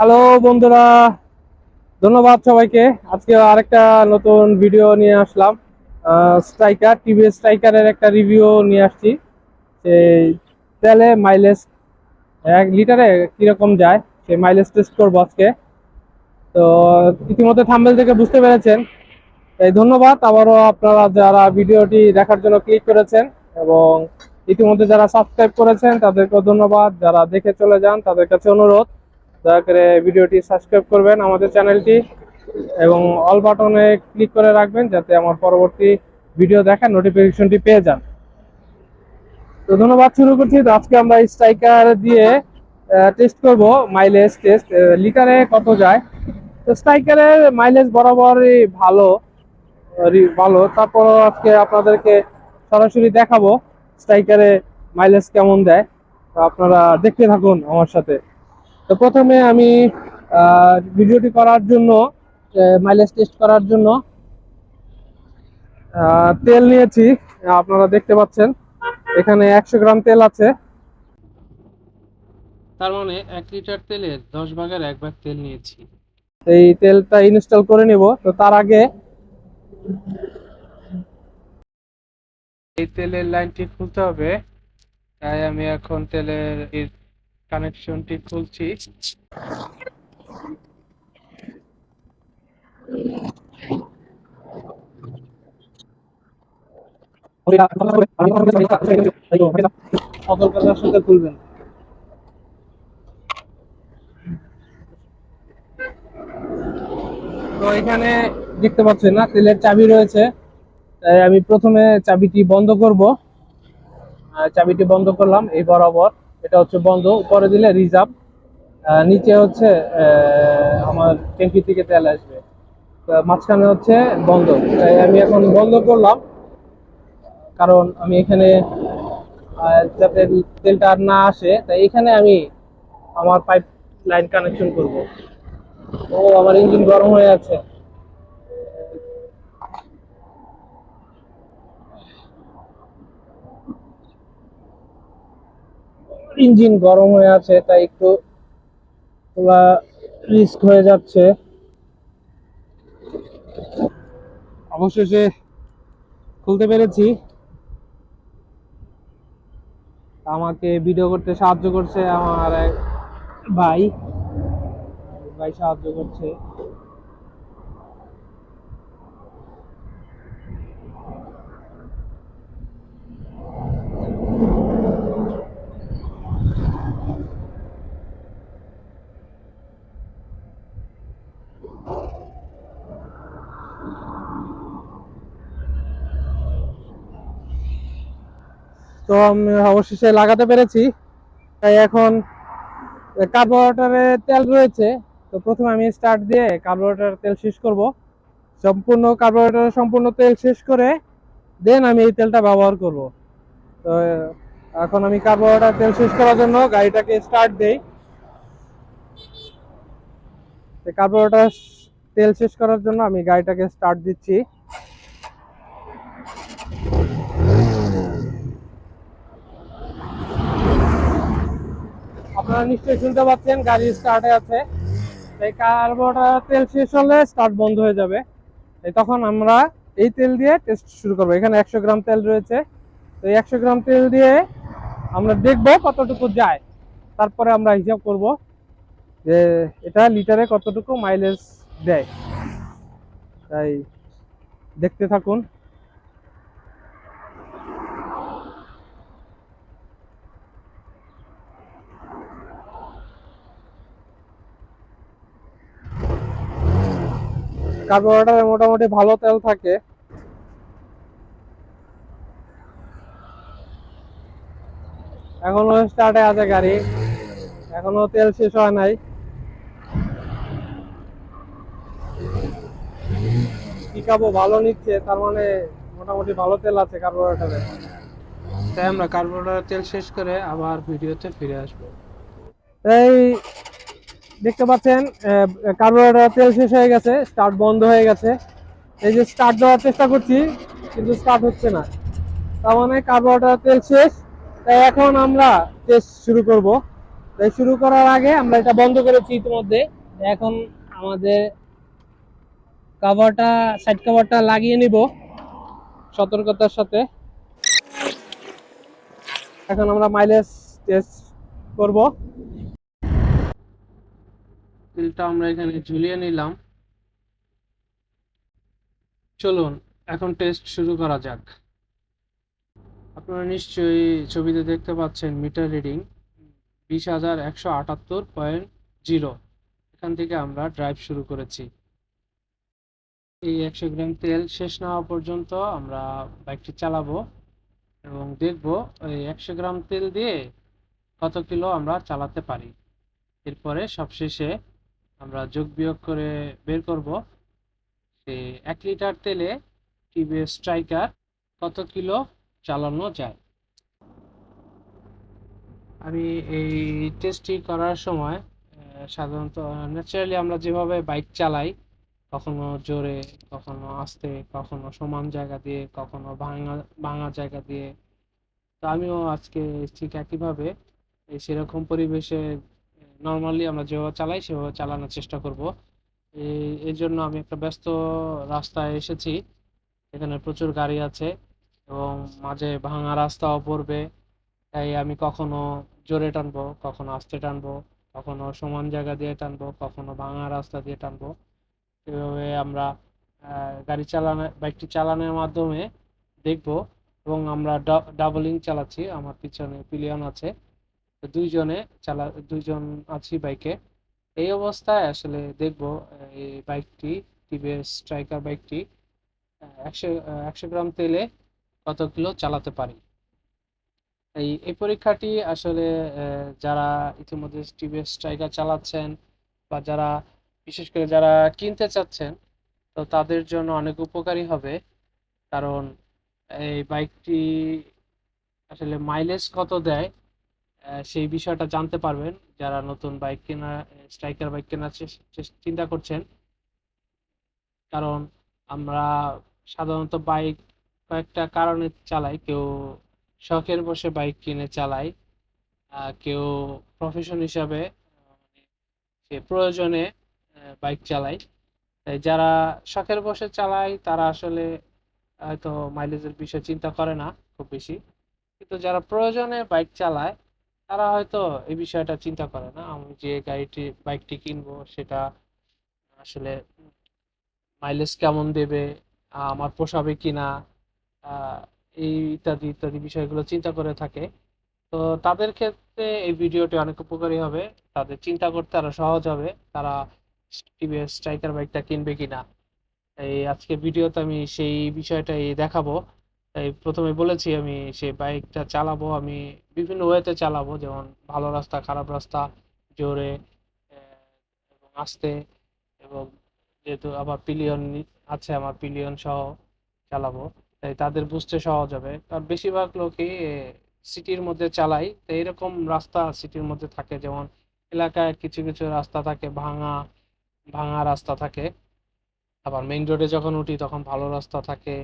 Hello বন্ধুরা, ধন্যবাদ সবাইকে। আজকে আরেকটা নতুন ভিডিও নিয়ে আসলাম। স্ট্রাইকার টিভি স্ট্রাইকারের একটা রিভিউ নিয়ে আসছি। সেই তেলে মাইলেজ এক লিটারে কীরকম যায়, সেই মাইলেজ টেস্ট করব আজকে। তো ইতিমধ্যে থাম্বেল থেকে বুঝতে পেরেছেন। এই ধন্যবাদ। আবারও আপনারা যারা ভিডিওটি দেখার জন্য ক্লিক করেছেন এবং ইতিমধ্যে যারা সাবস্ক্রাইব করেছেন, তাদেরকেও ধন্যবাদ। যারা দেখে চলে যান, তাদের কাছে অনুরোধ। দয়া করে ভিডিওটি সাবস্ক্রাইব করবেন আমাদের চ্যানেলটি এবং অল বাটনে ক্লিক করে রাখবেন যাতে আমার পরবর্তী ভিডিও দেখার নোটিফিকেশনটি পেয়ে যান। তো ধন্যবাদ, শুরু করছি। তো আজকে আমরা স্ট্রাইকার দিয়ে টেস্ট করব মাইলেজ টেস্ট লিটারে কত যায়? তো স্ট্রাইকারের মাইলেজ বরাবরই ভালো ভালো। তারপর আজকে আপনাদেরকে সরাসরি দেখাবো স্ট্রাইকারে মাইলেজ কেমন দেয়। তো আপনারা দেখতে থাকুন আমার সাথে। তো প্রথমে আমি ভিডিওটি করার জন্য মাইলেজ টেস্ট করার জন্য তেল নিয়েছি আপনারা দেখতে পাচ্ছেন। এখানে একশো গ্রাম তেল আছে। তার মানে এক লিটার তেলের দশ ভাগের এক ভাগ তেল নিয়েছি। এই তেলটা ইনস্টল করে নিব। তো তার আগে এই তেলের লাইনটি খুলতে হবে। তাই আমি এখন তেলের কানেকশনটি খুলছি। তো এখানে দেখতে পাচ্ছেন না, তেলের চাবি রয়েছে। তাই আমি প্রথমে চাবিটি বন্ধ করব। চাবিটি বন্ধ করলাম, এই বরাবর। এটা হচ্ছে বন্ধ, উপরে দিলে রিজার্ভ নিচে হচ্ছে আমার ট্যাঙ্কি থেকে তেল আসবে। মাঝখানে হচ্ছে বন্ধ। তাই আমি এখন বন্ধ করলাম, কারণ আমি এখানে যাতে তেলটা আর না আসে, তাই এখানে আমি আমার পাইপ লাইন কানেকশন করব। ও, আমার ইঞ্জিন গরম হয়ে আছে। ইঞ্জিন গরম হয়ে আছে, তাই একটু তোলা রিস্ক হয়ে যাচ্ছে। অবশেষে খুলতে পেরেছি। আমাকে ভিডিও করতে সাহায্য করছে আমার এক ভাই। ভাই সাহায্য করছে। তো আমি অবশেষে লাগাতে পেরেছি। তাই এখন কার্বোরেটরে তেল রয়েছে। তো প্রথমে আমি স্টার্ট দিয়ে কার্বোরেটর তেল শেষ করব। সম্পূর্ণ কার্বোরেটরে সম্পূর্ণ তেল শেষ করে দেন আমি এই তেলটা ব্যবহার করব। তো, এখন আমি কার্বোরেটর তেল শেষ করার জন্য গাড়িটাকে স্টার্ট দেই। কার্বোরেটর তেল শেষ করার জন্য আমি গাড়িটাকে স্টার্ট দিচ্ছি। আপনারা নিশ্চয়ই শুনতে পাচ্ছেন, গাড়ি স্টার্টে আছে। এই কার্বোরেটর তেল শেষ হলে স্টার্ট বন্ধ হয়ে যাবে। তখন আমরা এই তেল দিয়ে টেস্ট শুরু করব। এখানে একশো গ্রাম তেল রয়েছে। তো এই একশো গ্রাম তেল দিয়ে আমরা দেখব কতটুকু যায়। তারপরে আমরা হিসাব করব যে এটা লিটারে কতটুকু মাইলেজ দেয়। তাই দেখতে থাকুন। কার্বোরেটরে মোটামুটি ভালো তেল থাকে। এখনও স্টার্টে আছে গাড়ি। এখনও তেল শেষ হয় নাই। পিকাপও ভালো নিচ্ছে তার মানে মোটামুটি ভালো তেল আছে কার্বোরেটরে তাই আমরা কার্বোরেটর তেল শেষ করে আবার ভিডিওতে ফিরে আসব। এই দেখতে পাচ্ছেন কার্বোরেটর তেল শেষ হয়ে গেছে, স্টার্ট বন্ধ হয়ে গেছে। এই যে স্টার্ট দেওয়ার চেষ্টা করছি, কিন্তু স্টার্ট হচ্ছে না। তার মানে কার্বোরেটর তেল শেষ, তাই এখন আমরা টেস্ট শুরু করব। তাই শুরু করার আগে আমরা এটা বন্ধ করেছি ইতিমধ্যে। এখন আমাদের কভারটা সাইড কভারটা লাগিয়ে নিব সতর্কতার সাথে। এখন আমরা মাইলেজ টেস্ট করব। তেলটা আমরা এখানে ঝুলিয়ে নিলাম। চলুন, এখন টেস্ট শুরু করা যাক। আপনারা নিশ্চয়ই ছবিতে দেখতে পাচ্ছেন মিটার রিডিং বিশ হাজার একশো আটাত্তর পয়েন্ট জিরো। এখান থেকে আমরা ড্রাইভ শুরু করেছি। এই একশো গ্রাম তেল শেষ না হওয়া পর্যন্ত আমরা বাইকটি চালাবো এবং দেখব এই একশো গ্রাম তেল দিয়ে কত কিলো আমরা চালাতে পারি। এরপরে সবশেষে আমরা যোগ বিয়োগ করে বের করব। যে এক লিটার তেলে টিভিএস স্ট্রাইকার কত কিলো চালানো যায়? আমি এই টেস্টটি করার সময় সাধারণত ন্যাচারালি আমরা যেভাবে বাইক চালাই, কখনো জোরে, কখনো আস্তে, কখনো সমান জায়গা দিয়ে, কখনো ভাঙা ভাঙা জায়গা দিয়ে। তো আমিও আজকে ঠিক একইভাবে সেরকম পরিবেশে নর্মালি আমরা যেভাবে চালাই, সেভাবে চালানোর চেষ্টা করব। এই জন্য আমি একটা ব্যস্ত রাস্তায় এসেছি। এখানে প্রচুর গাড়ি আছে এবং মাঝে ভাঙা রাস্তাও পড়বে। তাই আমি কখনো জোরে টানবো, কখনো আস্তে টানবো, কখনো সমান জায়গা দিয়ে টানবো, কখনো ভাঙা রাস্তা দিয়ে টানবো। এভাবে আমরা গাড়ি চালানো, বাইকটি চালানোর মাধ্যমে দেখব এবং আমরা ডাবলিং চালাচ্ছি। আমার পিছনে পিলিয়ন আছে। দুইজনে চালা, দুইজন আছি বাইকে। এই অবস্থায় আসলে দেখব, এই বাইকটি, টিভিএস স্ট্রাইকার বাইকটি একশো একশো গ্রাম তেলে কত কিলো চালাতে পারি? এই এই পরীক্ষাটি আসলে যারা ইতিমধ্যে টিভিএস স্ট্রাইকার চালাচ্ছেন বা যারা, বিশেষ করে যারা কিনতে চাচ্ছেন, তো তাদের জন্য অনেক উপকারী হবে। কারণ এই বাইকটি আসলে মাইলেজ কত দেয় সেই বিষয়টা জানতে পারবেন যারা নতুন বাইক কেনা, স্ট্রাইকার বাইক কেনার চিন্তা করছেন। কারণ আমরা সাধারণত বাইক কয়েকটা কারণে চালাই। কেউ শখের বসে বাইক কিনে চালাই কেউ প্রফেশন হিসাবে, সে প্রয়োজনে বাইক চালাই। তাই যারা শখের বসে চালায়, তারা আসলে হয়তো মাইলেজের বিষয় চিন্তা করে না খুব বেশি। কিন্তু যারা প্রয়োজনে বাইক চালায় তারা হয়তো এই বিষয়টা চিন্তা করে না, আমি যে গাড়িটি বাইকটি কিনবো সেটা আসলে মাইলেজ কেমন দেবে, আমার পোষাবে কিনা এই ইত্যাদি ইত্যাদি বিষয়গুলো চিন্তা করে থাকে। তো তাদের ক্ষেত্রে এই ভিডিওটি অনেক উপকারী হবে। তাদের চিন্তা করতে আরও সহজ হবে, তারা টিভিএস স্ট্রাইকার বাইকটা কিনবে কিনা। এই আজকে ভিডিওতে আমি সেই বিষয়টাই দেখাবো। এই প্রথমে বলেছি আমি সেই বাইকটা চালাবো, আমি বিভিন্ন ওয়েতে চালাবো, যেমন ভালো রাস্তা, খারাপ রাস্তা, জোরে এবং আস্তে, এবং যেহেতু আবার পিলিয়ন আছে, আমার পিলিয়ন সহ চালাবো, তাই তাদের বুঝতে সহজ হবে। কারণ বেশিরভাগ লোকই সিটির মধ্যে চালাই তো এরকম রাস্তা সিটির মধ্যে থাকে, যেমন এলাকায় কিছু কিছু রাস্তা থাকে, ভাঙা ভাঙা রাস্তা থাকে। আবার মেইন রোডে যখন উঠি, তখন ভালো রাস্তা থাকে,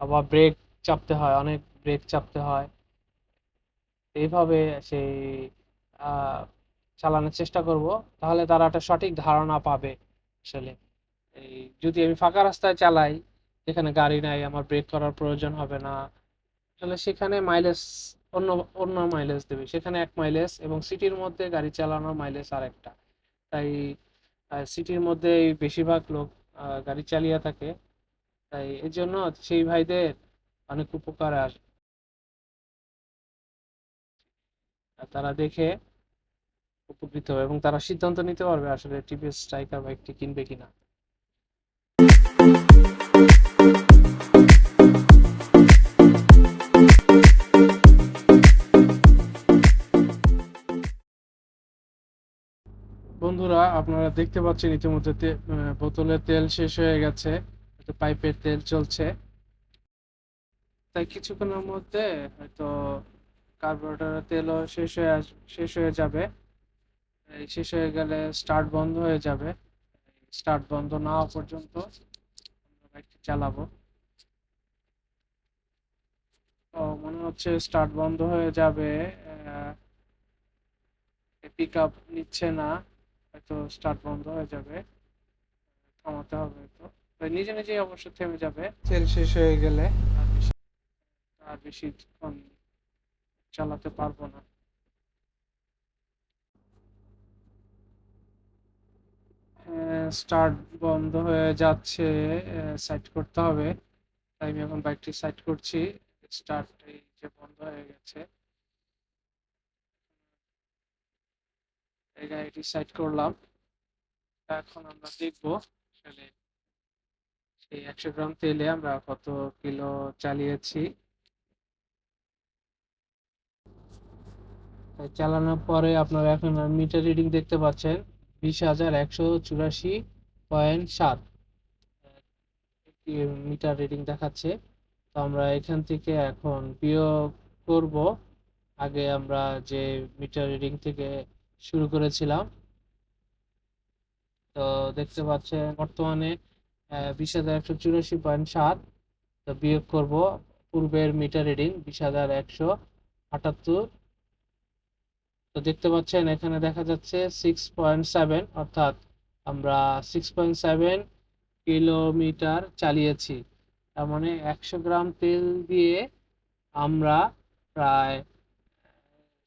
আবার ব্রেক চাপতে হয়, অনেক ব্রেক চাপতে হয়। এইভাবে সেই চালানোর চেষ্টা করব। তাহলে তারা একটা সঠিক ধারণা পাবে আসলে। এই যদি আমি ফাঁকা রাস্তায় চালাই, যেখানে গাড়ি নাই, আমার ব্রেক করার প্রয়োজন হবে না আসলে সেখানে মাইলেজ অন্য অন্য মাইলেজ দেবে। সেখানে এক মাইলেজ এবং সিটির মধ্যে গাড়ি চালানোর মাইলেজ আর একটা তাই সিটির মধ্যে বেশিরভাগ লোক গাড়ি চালিয়ে থাকে। তাই এই জন্য সেই ভাইদের অনেক উপকার আর তারা দেখে উপকৃত হবে এবং তারা সিদ্ধান্ত নিতে পারবে আসলে টিভিএস স্ট্রাইকার বাইকটি কিনবে কিনা। বন্ধুরা, আপনারা দেখতে পাচ্ছেন ইতিমধ্যে বোতলে তেল শেষ হয়ে গেছে। পাইপের তেল চলছে। তাই কিছুক্ষণের মধ্যে হয়তো কার্বোরেটরের তেলও শেষ হয়ে শেষ হয়ে যাবে। শেষ হয়ে গেলে স্টার্ট বন্ধ হয়ে যাবে। স্টার্ট বন্ধ না হওয়া পর্যন্ত বাইকটি চালাবো। তো মনে হচ্ছে স্টার্ট বন্ধ হয়ে যাবে পিক আপ নিচ্ছে না, হয়তো স্টার্ট বন্ধ হয়ে যাবে। থামাতে হবে তো নিজে নিজেই অবশ্য থেমে যাবে। তেল শেষ হয়ে গেলে আর বেশি আর বেশিক্ষণ চালাতে পারব না। স্টার্ট বন্ধ হয়ে যাচ্ছে সাইড করতে হবে। তাই আমি এখন বাইকটি সাইড করছি। স্টার্ট এই যে বন্ধ হয়ে গেছে। এই গাড়িটি সাইড করলাম। এখন আমরা দেখব আসলে সেই একশো গ্রাম তেলে আমরা কত কিলো চালিয়েছি। চালানোর পরে আপনারা এখন মিটার রিডিং দেখতে পাচ্ছেন বিশ হাজার একশো চুরাশি পয়েন্ট সাত। মিটার রিডিং দেখাচ্ছে। তো আমরা এখান থেকে এখন বিয়োগ করব। আগে আমরা যে মিটার রিডিং থেকে শুরু করেছিলাম, তো দেখতে পাচ্ছেন বর্তমানে বিশ হাজার একশো চুরাশি পয়েন্ট সাত। তো বিয়োগ করব। পূর্বের মিটার রিডিং বিশ হাজার একশো আটাত্তর। তো দেখতে পাচ্ছেন, এখানে দেখা যাচ্ছে সিক্স পয়েন্ট সেভেন অর্থাৎ আমরা সিক্স পয়েন্ট সেভেন কিলোমিটার চালিয়েছি। তার মানে একশো গ্রাম তেল দিয়ে আমরা প্রায়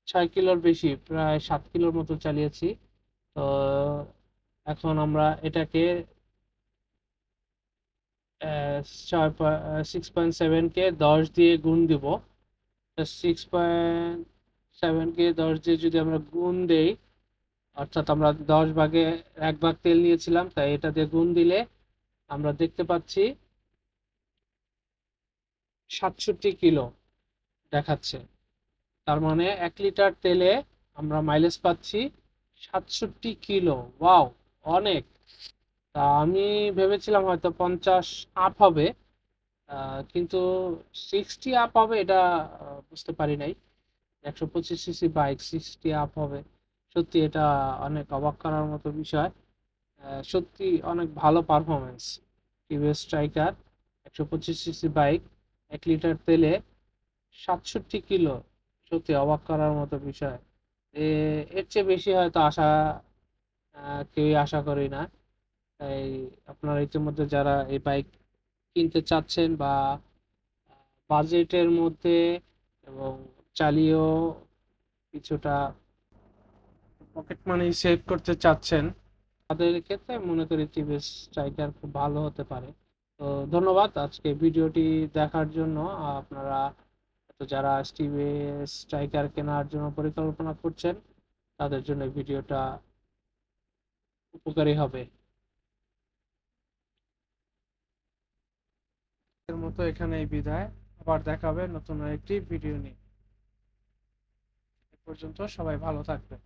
ছয় কিলোর বেশি, প্রায় সাত কিলোর মতো চালিয়েছি। তো এখন আমরা এটাকে ছয় সিক্স পয়েন্ট সেভেনকে দশ দিয়ে গুণ দিব। সিক্স পয়েন্ট সেভেনকে দশ দিয়ে যদি আমরা গুণ দেই, অর্থাৎ আমরা দশ ভাগে এক ভাগ তেল নিয়েছিলাম, তাই এটা দিয়ে গুণ দিলে আমরা দেখতে পাচ্ছি সাতষট্টি কিলো দেখাচ্ছে। তার মানে এক লিটার তেলে আমরা মাইলেজ পাচ্ছি সাতষট্টি কিলো। ওয়াও অনেক। তা আমি ভেবেছিলাম হয়তো পঞ্চাশ আপ হবে কিন্তু সিক্সটি আপ হবে এটা বুঝতে পারি নাই। একশো পঁচিশ সিসি বাইক সিক্সটি আপ হবে। সত্যি এটা অনেক অবাক করার মতো বিষয়। সত্যি অনেক ভালো পারফরমেন্স টিভিএস স্ট্রাইকার একশো পঁচিশ সিসি বাইক এক লিটার তেলে সাতষট্টি কিলো। সত্যি অবাক করার মতো বিষয়। এর চেয়ে বেশি হয়তো আশা কেউই আশা করি না। তাই আপনারা ইতিমধ্যে যারা এই বাইক কিনতে চাচ্ছেন বা বাজেটের মধ্যে এবং চালিয়েও কিছুটা পকেট মানি সেভ করতে চাচ্ছেন। তাদের ক্ষেত্রে মনে করি টিভিএস স্ট্রাইকার খুব ভালো হতে পারে। তো ধন্যবাদ আজকে ভিডিওটি দেখার জন্য। আপনারা যারা টিভিএস স্ট্রাইকার কেনার জন্য পরিকল্পনা করছেন, তাদের জন্য ভিডিওটা উপকারী হবে। এর মতো এখানেই বিদায়। আবার দেখা হবে নতুন একটি ভিডিও নিয়ে। পর্যন্ত সবাই ভালো থাকবেন।